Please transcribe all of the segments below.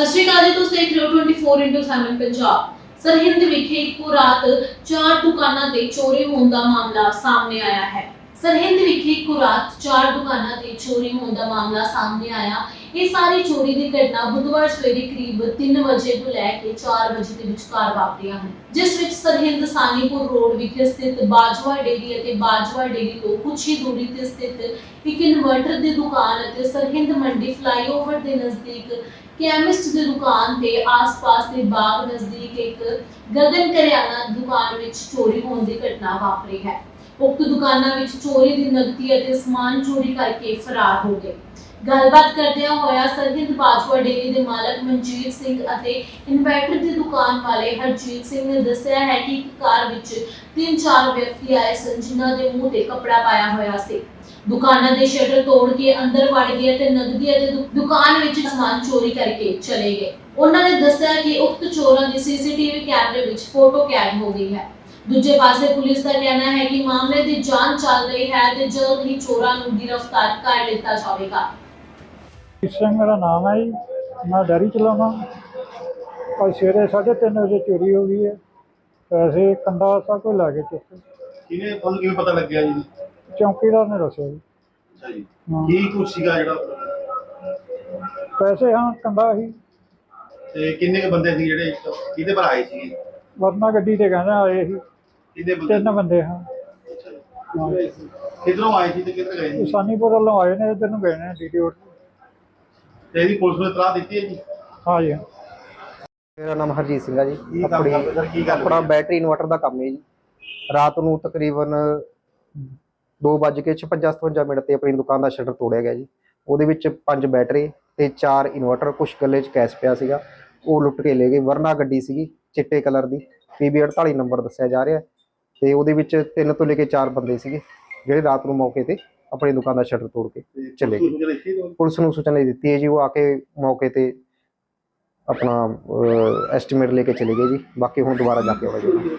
ਸਤਿ ਸ਼੍ਰੀ ਅਕਾਲ ਜੀ, ਤੁਸੀਂ ਦੇਖ ਰਹੇ ਹੋ 24x7 ਪੰਜਾਬ। ਸਰਹਿੰਦ ਵਿਖੇ ਇੱਕੋ ਰਾਤ ਚਾਰ ਦੁਕਾਨਾਂ ਤੇ ਚੋਰੀ ਹੋਣ ਦਾ ਮਾਮਲਾ ਸਾਹਮਣੇ ਆਇਆ ਹੈ। ਸਰਹਿੰਦ ਵਿਖੇ ਇੱਕੋ ਰਾਤ ਚਾਰ ਦੁਕਾਨਾਂ ਤੇ ਚੋਰੀ ਹੋਣ ਦਾ ਮਾਮਲਾ ਸਾਹਮਣੇ ਆਇਆ ਇਹ ਸਾਰੀ ਚੋਰੀ ਦੀ ਘਟਨਾ ਬੁੱਧਵਾਰ ਸਵੇਰੇ ਕਰੀਬ 3 ਵਜੇ ਤੋਂ ਲੈ ਕੇ 4 ਵਜੇ ਦੇ ਵਿਚਕਾਰ ਵਾਪਰੀਆਂ ਹਨ, ਜਿਸ ਵਿੱਚ ਸਰਹਿੰਦ ਸਾਨੀਪੁਰ ਰੋਡ ਵਿਖੇ ਸਥਿਤ ਬਾਜਵਾ ਡੇਰੀ ਅਤੇ ਬਾਜਵਾ ਡੇਰੀ ਤੋਂ ਕੁਛ ਹੀ ਦੂਰੀ ਤੇ ਸਥਿਤ ਇੱਕ ਇਨਵਰਟਰ ਦੀ ਦੁਕਾਨ ਅਤੇ ਸਰਹਿੰਦ ਮੰਡੀ ਫਲਾਈਓਵਰ ਦੇ ਨਜ਼ਦੀਕ ਕੈਮਿਸਟ ਦੀ ਦੁਕਾਨ ਤੇ ਆਸ-ਪਾਸ ਦੇ ਬਾਗ ਨਜ਼ਦੀਕ ਇੱਕ ਗਗਨ ਕਰਿਆਨਾ ਦੁਕਾਨ ਵਿੱਚ ਚੋਰੀ ਹੋਣ ਦੀ ਘਟਨਾ ਵਾਪਰੀ ਹੈ। ਉਕਤ ਦੁਕਾਨਾਂ ਵਿੱਚ ਚੋਰੀ ਦੀ ਨਕਦੀ ਅਤੇ ਸਮਾਨ ਚੋਰੀ ਕਰਕੇ ਫਰਾਰ ਹੋ ਗਏ। ਗੱਲਬਾਤ ਕਰਦਿਆਂ ਹੋਇਆ ਸਰਹਿੰਦ ਬਾਜਵਾ ਡੇਰੀ ਦੇ ਮਾਲਕ ਮਨਜੀਤ ਸਿੰਘ ਅਤੇ ਇਨਵਰਟਰ ਦੀ ਦੁਕਾਨ ਵਾਲੇ ਹਰਜੀਤ ਸਿੰਘ ਨੇ ਦੱਸਿਆ ਹੈ ਕਿ ਇੱਕ ਕਾਰ ਵਿੱਚ ਤਿੰਨ ਚਾਰ ਵਿਅਕਤੀ ਆਏ ਸਨ, ਜਿਨ੍ਹਾਂ ਦੇ ਮੂੰਹ ਤੇ ਕੱਪੜਾ ਪਾਇਆ ਹੋਇਆ ਸੀ। ਦੁਕਾਨਾਂ ਦੇ ਸ਼ਟਰ ਤੋੜ ਕੇ ਅੰਦਰ ਵੜ ਗਏ ਤੇ ਨਗਦੀ ਅਤੇ ਦੁਕਾਨ ਵਿੱਚ ਸਮਾਨ ਚੋਰੀ ਕਰਕੇ ਚਲੇ ਗਏ। ਉਹਨਾਂ ਨੇ ਦੱਸਿਆ ਕਿ ਉਕਤ ਚੋਰਾਂ ਦੀ ਸੀਸੀਟੀਵੀ ਕੈਮਰੇ ਵਿੱਚ ਫੋਟੋ ਕੈਦ ਹੋ ਗਈ ਹੈ। ਦੂਜੇ ਪਾਸੇ ਪੁਲਿਸ ਦਾ ਕਹਿਣਾ ਹੈ ਕਿ ਮਾਮਲੇ ਦੀ ਜਾਂਚ ਚੱਲ ਰਹੀ ਹੈ ਤੇ ਜਲਦ ਹੀ ਚੋਰਾਂ ਨੂੰ ਗ੍ਰਿਫਤਾਰ ਕਰ ਲਿੱਤਾ ਜਾਵੇਗਾ। ਇਸ ਸਿੰਘ ਮੇਰਾ ਨਾਮ ਹੈ ਜੀ। ਮੈਂ ਡੈਰੀ ਚਲਾਉਣਾ ਅੱਜ ਸਵੇਰੇ 3:30 ਵਜੇ ਚੋਰੀ ਹੋ ਗਈ ਹੈ। ਪੈਸੇ ਕੰਡਾ ਸਭ ਕੁਝ ਲਾ ਕੇ ਚੁੱਕ ਕਿਹਨੇ ਤੁਹਾਨੂੰ ਕਿਵੇਂ ਪਤਾ ਲੱਗਿਆ ਜੀ? ਚੌਂਕੀਦਾਰ ਨੇ ਦੱਸਿਆ ਜੀ। ਅੱਛਾ ਜੀ। ਹਾਂ। ਕੀ ਕੁਛ ਸੀਗਾ ਜਿਹੜਾ? ਪੈਸੇ ਹਾਂ ਕੰਡਾ ਹੀ ਤੇ ਕਿੰਨੇ ਕੁ ਬੰਦੇ ਸੀ ਜਿਹੜੇ ਕਿਹਦੇ ਪਰ ਆਏ ਸੀ ਵਰਨਾ ਗੱਡੀ ਤੇ ਕਹਿੰਦੇ ਆਏ ਸੀ। ਕਿਹਦੇ ਬੰਦੇ? ਤਿੰਨ ਬੰਦੇ ਹਾਂ। ਅੱਛਾ ਜੀ। ਹਾਂ। ਕਿੱਧਰੋਂ ਆਏ ਸੀ ਤੇ ਕਿੱਧਰ ਗਏ ਸੀ? ਸਾਨੀਪੁਰ ਵੱਲੋਂ ਆਏ ਨੇ ਇੱਧਰ ਨੂੰ ਗਏ ਨੇ ਡੀਟੀ ਰੋਡ ਤੇ ਇਹਦੀ ਪੁਲਿਸ ਨੂੰ ਇਤਲਾਹ ਦਿੱਤੀ ਹੈ ਜੀ? ਹਾਂ ਜੀ। ਮੇਰਾ ਨਾਮ ਹਰਜੀਤ ਸਿੰਘ ਆ ਜੀ। ਕੀ ਕੰਮ ਆਪਣੀ ਕਰਦੇ ਸਰ ਕੀ ਗੱਲ ਆਪਣਾ? ਬੈਟਰੀ ਇਨਵਰਟਰ ਦਾ ਕੰਮ ਹੈ ਜੀ। ਰਾਤ ਨੂੰ ਤਕਰੀਬਨ 2:56 ਮਿੰਟ ਤੇ ਆਪਣੀ ਦੁਕਾਨ ਦਾ ਸ਼ਟਰ ਤੋੜਿਆ ਗਿਆ ਜੀ। ਉਹਦੇ ਵਿੱਚ ਪੰਜ ਬੈਟਰੀ ਤੇ ਚਾਰ ਇਨਵਰਟਰ ਕੁਝ ਗੱਲੇ 'ਚ ਕੈਸ਼ ਪਿਆ ਸੀਗਾ। ਉਹ ਲੁੱਟ ਕੇ ਲੈ ਗਏ। ਵਰਨਾ ਗੱਡੀ ਸੀਗੀ ਚਿੱਟੇ ਕਲਰ ਦੀ। PB 48 ਨੰਬਰ ਦੱਸਿਆ ਜਾ ਰਿਹਾ। ਤੇ ਉਹਦੇ ਵਿੱਚ ਤਿੰਨ ਤੋਂ ਲੈ ਕੇ ਚਾਰ ਬੰਦੇ ਸੀਗੇ ਜਿਹੜੇ ਰਾਤ ਨੂੰ ਮੌਕੇ ਤੇ ਆਪਣੀ ਦੁਕਾਨ ਦਾ ਸ਼ਟਰ ਤੋੜ ਕੇ ਚਲੇ ਦਿਓ। ਪੁਲਿਸ ਨੂੰ ਸੂਚਨਾ ਦਿੱਤੀ ਹੈ ਜੀ ਉਹ ਆ ਕੇ ਮੌਕੇ ਤੇ ਆਪਣਾ ਐਸਟੀਮੇਟ ਲੈ ਕੇ ਚਲੇ ਗਏ ਜੀ। ਬਾਕੀ ਹੁਣ ਦੁਬਾਰਾ ਜਾ ਕੇ ਆਵਾਂਗੇ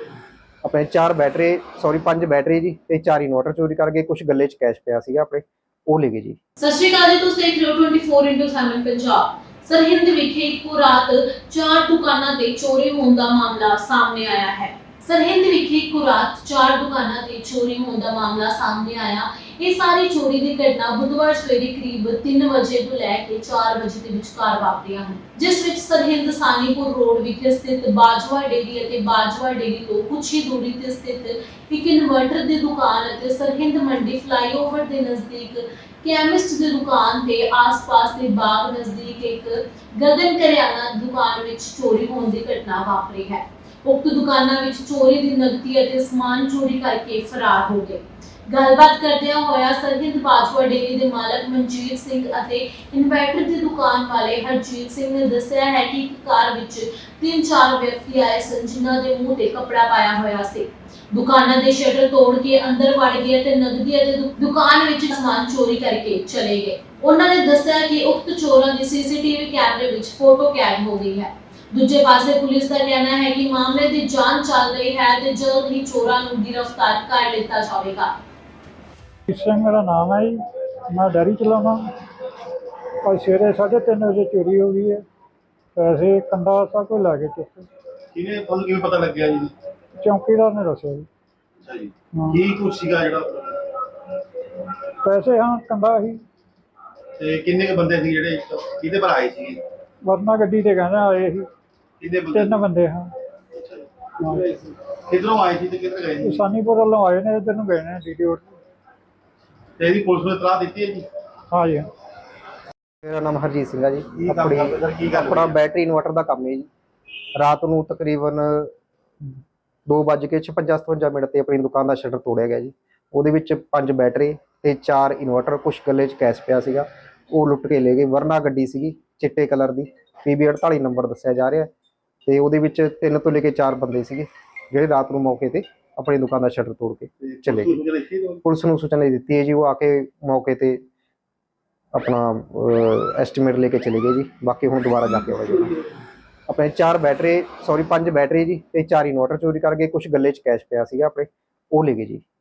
ਆਪਣੇ ਚਾਰ ਬੈਟਰੀ ਸੌਰੀ ਪੰਜ ਬੈਟਰੀ ਜੀ ਤੇ ਚਾਰ ਇਨਵਰਟਰ ਚੋਰੀ ਕਰ ਗਏ ਕੁਝ ਗੱਲੇ 'ਚ ਕੈਸ਼ ਪਿਆ ਸੀਗਾ ਆਪਣੇ ਉਹ ਲੈ ਗਏ ਜੀ। ਸਤਿ ਸ਼੍ਰੀ ਅਕਾਲ ਜੀ ਤੁਸੀਂ ਦੇਖ ਰਹੇ ਹੋ 24x7 ਪੰਜਾਬ। ਸਰਹਿੰਦ ਵਿਖੇ ਇੱਕੋ ਰਾਤ ਚਾਰ ਦੁਕਾਨਾਂ ਤੇ ਚੋਰੀ ਹੋਣ ਦਾ ਮਾਮਲਾ ਸਾਹਮਣੇ ਆਇਆ ਹੈ। ਸਰਹਿੰਦ ਵਿਖੇ ਇੱਕੋ ਰਾਤ ਚਾਰ ਦੁਕਾਨਾਂ ਤੇ ਚੋਰੀ ਹੋਣ ਦਾ ਮਾਮਲਾ ਸਾਹਮਣੇ ਆਇਆ। ਇਹ ਸਾਰੀ ਚੋਰੀ ਦੀ ਘਟਨਾ ਬੁੱਧਵਾਰ ਸਵੇਰੇ ਕਰੀਬ 3 ਵਜੇ ਤੋਂ ਲੈ ਕੇ 4 ਵਜੇ ਦੇ ਵਿਚਕਾਰ ਵਾਪਰੀਆਂ ਹਨ ਜਿਸ ਵਿੱਚ ਸਰਹਿੰਦ ਸਾਨੀਪੁਰ ਰੋਡ ਵਿਖੇ ਸਥਿਤ ਬਾਜਵਾ ਡੇਰੀ ਅਤੇ ਬਾਜਵਾ ਡੇਰੀ ਤੋਂ ਕੁਛ ਹੀ ਦੂਰੀ ਤੇ ਸਥਿਤ ਇੱਕ ਇਨਵਰਟਰ ਦੀ ਦੁਕਾਨ ਅਤੇ ਸਰਹਿੰਦ ਮੰਡੀ ਫਲਾਈਓਵਰ ਦੇ ਨਜ਼ਦੀਕ ਕੈਮਿਸਟ ਦੀ ਦੁਕਾਨ ਤੇ ਆਸ-ਪਾਸ ਦੇ ਬਾਗ ਨਜ਼ਦੀਕ ਇੱਕ ਗਗਨ ਕਰਿਆਨਾ ਦੁਕਾਨ ਵਿੱਚ ਚੋਰੀ ਹੋਣ ਦੀ ਘਟਨਾ ਵਾਪਰੀ ਹੈ। ਉਕਤ ਦੁਕਾਨਾਂ ਵਿੱਚ ਚੋਰੀ ਦੀ ਨਕਦੀ ਅਤੇ ਸਮਾਨ ਚੋਰੀ ਕਰਕੇ ਫਰਾਰ ਹੋ ਗਏ। ਗੱਲਬਾਤ ਕਰਦਿਆਂ ਹੋਇਆ ਸਰਹਿੰਦ ਬਾਜਵਾ ਡੇਰੀ ਦੇ ਮਾਲਕ ਮਨਜੀਤ ਸਿੰਘ ਅਤੇ ਇਨਵਰਟਰ ਦੀ ਦੁਕਾਨ ਵਾਲੇ ਹਰਜੀਤ ਸਿੰਘ ਨੇ ਦੱਸਿਆ ਹੈ ਕਿ ਇੱਕ ਕਾਰ ਵਿੱਚ ਤਿੰਨ ਚਾਰ ਵਿਅਕਤੀ ਆਏ ਸਨ, ਜਿਨ੍ਹਾਂ ਦੇ ਮੂੰਹ ਤੇ ਕੱਪੜਾ ਪਾਇਆ ਹੋਇਆ ਸੀ। ਦੁਕਾਨਾਂ ਦੇ ਸ਼ਟਰ ਤੋੜ ਕੇ ਅੰਦਰ ਵੜ ਗਏ ਤੇ ਨਗਦੀ ਅਤੇ ਦੁਕਾਨ ਵਿੱਚ ਸਮਾਨ ਚੋਰੀ ਕਰਕੇ ਚਲੇ ਗਏ। ਉਹਨਾਂ ਨੇ ਦੱਸਿਆ ਕਿ ਉਕਤ ਚੋਰਾਂ ਦੀ ਸੀਸੀਟੀਵੀ ਕੈਮਰੇ ਵਿੱਚ ਫੋਟੋ ਕੈਦ ਹੋ ਗਈ ਹੈ। ਦੂਜੇ ਪਾਸੇ ਪੁਲਿਸ ਦਾ ਕਹਿਣਾ ਹੈ ਕਿ ਮਾਮਲੇ ਦੀ ਜਾਂਚ ਚੱਲ ਰਹੀ ਹੈ ਤੇ ਜਲਦ ਹੀ ਚੋਰਾਂ ਨੂੰ ਗ੍ਰਿਫਤਾਰ ਕਰ ਲਿੱਤਾ ਜਾਵੇਗਾ। ਸਿੰਘ ਮੇਰਾ ਨਾਮ ਹੈ ਜੀ। ਮੈਂ ਡੈਰੀ ਚਲਾਉਣਾ ਅੱਜ ਸਵੇਰੇ 3:30 ਵਜੇ ਚੋਰੀ ਹੋ ਗਈ ਹੈ। ਪੈਸੇ ਕੰਡਾ ਸਭ ਕੁਝ ਲਾ ਕੇ ਚੁੱਕ ਕਿਹਨੇ ਤੁਹਾਨੂੰ ਕਿਵੇਂ ਪਤਾ ਲੱਗਿਆ ਜੀ? ਚੌਂਕੀਦਾਰ ਨੇ ਦੱਸਿਆ ਜੀ। ਅੱਛਾ ਜੀ। ਹਾਂ। ਕੀ ਕੁਛ ਸੀਗਾ ਜਿਹੜਾ? ਪੈਸੇ ਹਾਂ ਕੰਡਾ ਹੀ ਤੇ ਕਿੰਨੇ ਕੁ ਬੰਦੇ ਸੀ ਜਿਹੜੇ ਕਿਹਦੇ ਪਰ ਆਏ ਸੀ? ਵਰਨਾ ਗੱਡੀ ਤੇ ਕਹਿੰਦੇ ਆਏ ਸੀ। ਕਿਹਦੇ ਬੰਦੇ? ਤਿੰਨ ਬੰਦੇ ਹਾਂ। ਅੱਛਾ ਜੀ। ਹਾਂ। ਕਿੱਧਰੋਂ ਆਏ ਸੀ ਤੇ ਕਿੱਧਰ ਗਏ ਸੀ? ਸਾਨੀਪੁਰ ਵੱਲੋਂ ਆਏ ਨੇ ਇੱਧਰ ਨੂੰ ਗਏ ਨੇ ਰੋਡ ਤੇ ਇਹਦੀ ਪੁਲਿਸ ਨੂੰ ਇਤਲਾਹ ਦਿੱਤੀ ਹੈ ਜੀ? ਹਾਂ ਜੀ। ਮੇਰਾ ਨਾਮ ਹਰਜੀਤ ਸਿੰਘ ਆ ਜੀ। ਕੀ ਕੰਮ ਆਪਣੀ ਕਰਦੇ? ਸਰ ਕੀ ਗੱਲ ਆਪਣਾ? ਬੈਟਰੀ ਇਨਵਰਟਰ ਦਾ ਕੰਮ ਹੈ ਜੀ। ਰਾਤ ਨੂੰ ਤਕਰੀਬਨ 2:56 ਮਿੰਟ ਤੇ ਆਪਣੀ ਦੁਕਾਨ ਦਾ ਸ਼ਟਰ ਤੋੜਿਆ ਗਿਆ ਜੀ। ਉਹਦੇ ਵਿੱਚ ਪੰਜ ਬੈਟਰੀ ਤੇ ਚਾਰ ਇਨਵਰਟਰ ਕੁਝ ਗੱਲੇ 'ਚ ਕੈਸ਼ ਪਿਆ ਸੀਗਾ। ਉਹ ਲੁੱਟ ਕੇ ਲੈ ਗਏ। ਵਰਨਾ ਗੱਡੀ ਸੀਗੀ ਚਿੱਟੇ ਕਲਰ ਦੀ। PB 48 ਨੰਬਰ ਦੱਸਿਆ ਜਾ ਰਿਹਾ ਤੇ ਉਹਦੇ ਵਿੱਚ ਤਿੰਨ ਤੋਂ ਲੈ ਕੇ ਚਾਰ ਬੰਦੇ ਸੀਗੇ ਜਿਹੜੇ ਰਾਤ ਨੂੰ ਮੌਕੇ ਤੇ ਆਪਣੀ ਦੁਕਾਨ ਦਾ ਸ਼ਟਰ ਤੋੜ ਕੇ ਚਲੇ ਦਿਓ। ਪੁਲਿਸ ਨੂੰ ਸੂਚਨਾ ਦਿੱਤੀ ਹੈ ਜੀ ਉਹ ਆ ਕੇ ਮੌਕੇ ਤੇ ਆਪਣਾ ਐਸਟੀਮੇਟ ਲੈ ਕੇ ਚਲੇ ਗਏ ਜੀ। ਬਾਕੀ ਹੁਣ ਦੁਬਾਰਾ ਜਾ ਕੇ ਆਵਾਂਗੇ ਆਪਣੇ ਚਾਰ ਬੈਟਰੀ ਸੌਰੀ ਪੰਜ ਬੈਟਰੀ ਜੀ ਤੇ ਚਾਰ ਇਨਵਰਟਰ ਚੋਰੀ ਕਰ ਗਏ ਕੁਝ ਗੱਲੇ 'ਚ ਕੈਸ਼ ਪਿਆ ਸੀਗਾ ਆਪਣੇ ਉਹ ਲੈ ਗਏ ਜੀ।